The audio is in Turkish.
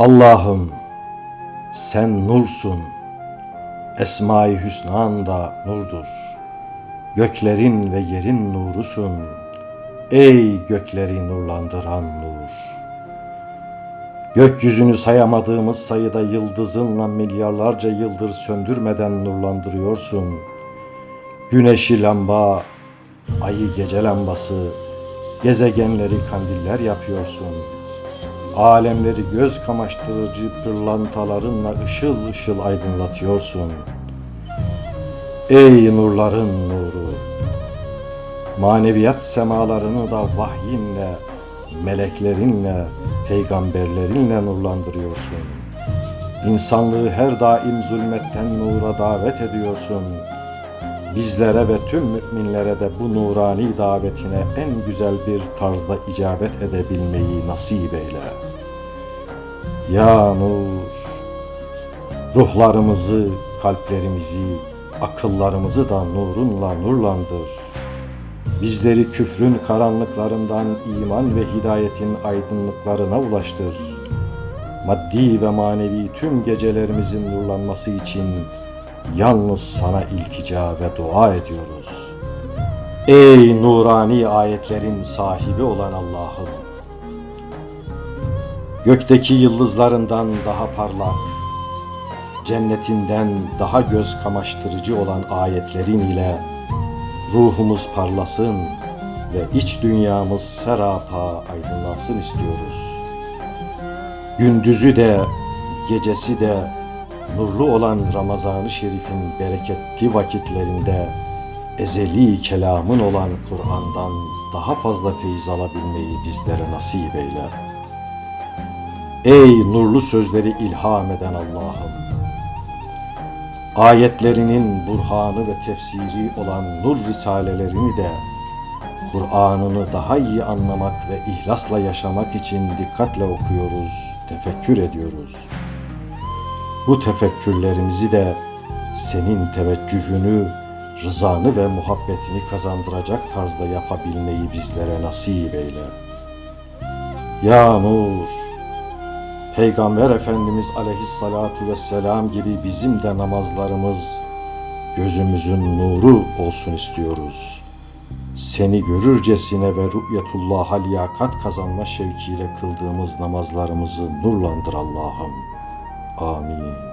Allah'ım sen nursun. Esma-i Hüsnan da nurdur. Göklerin ve yerin nurusun. Ey gökleri nurlandıran nur. Gökyüzünü sayamadığımız sayıda yıldızınla milyarlarca yıldır söndürmeden nurlandırıyorsun. Güneşi lamba, ayı gece lambası, gezegenleri kandiller yapıyorsun.'' Alemleri göz kamaştırıcı pırlantalarınla ışıl ışıl aydınlatıyorsun. Ey nurların nuru! Maneviyat semalarını da vahyinle, meleklerinle, peygamberlerinle nurlandırıyorsun. İnsanlığı her daim zulmetten nura davet ediyorsun. Bizlere ve tüm müminlere de bu nurani davetine en güzel bir tarzda icabet edebilmeyi nasip eyle. Ya Nur, ruhlarımızı, kalplerimizi, akıllarımızı da nurunla nurlandır. Bizleri küfrün karanlıklarından iman ve hidayetin aydınlıklarına ulaştır. Maddi ve manevi tüm gecelerimizin nurlanması için yalnız sana iltica ve dua ediyoruz. Ey nurani ayetlerin sahibi olan Allah'ım! Gökteki yıldızlarından daha parlak, cennetinden daha göz kamaştırıcı olan ayetlerin ile ruhumuz parlasın ve iç dünyamız serapa aydınlansın istiyoruz. Gündüzü de, gecesi de nurlu olan Ramazan-ı Şerif'in bereketli vakitlerinde ezeli kelamın olan Kur'an'dan daha fazla feyiz alabilmeyi bizlere nasip eyle. Ey nurlu sözleri ilham eden Allah'ım! Ayetlerinin burhanı ve tefsiri olan nur risalelerini de Kur'an'ını daha iyi anlamak ve ihlasla yaşamak için dikkatle okuyoruz, tefekkür ediyoruz. Bu tefekkürlerimizi de senin teveccühünü, rızanı ve muhabbetini kazandıracak tarzda yapabilmeyi bizlere nasip eyle. Ya Nur, Peygamber Efendimiz aleyhissalatu vesselam gibi bizim de namazlarımız gözümüzün nuru olsun istiyoruz. Seni görürcesine ve rü'yetullah'a liyakat kazanma şevkiyle kıldığımız namazlarımızı nurlandır Allah'ım. 阿弥。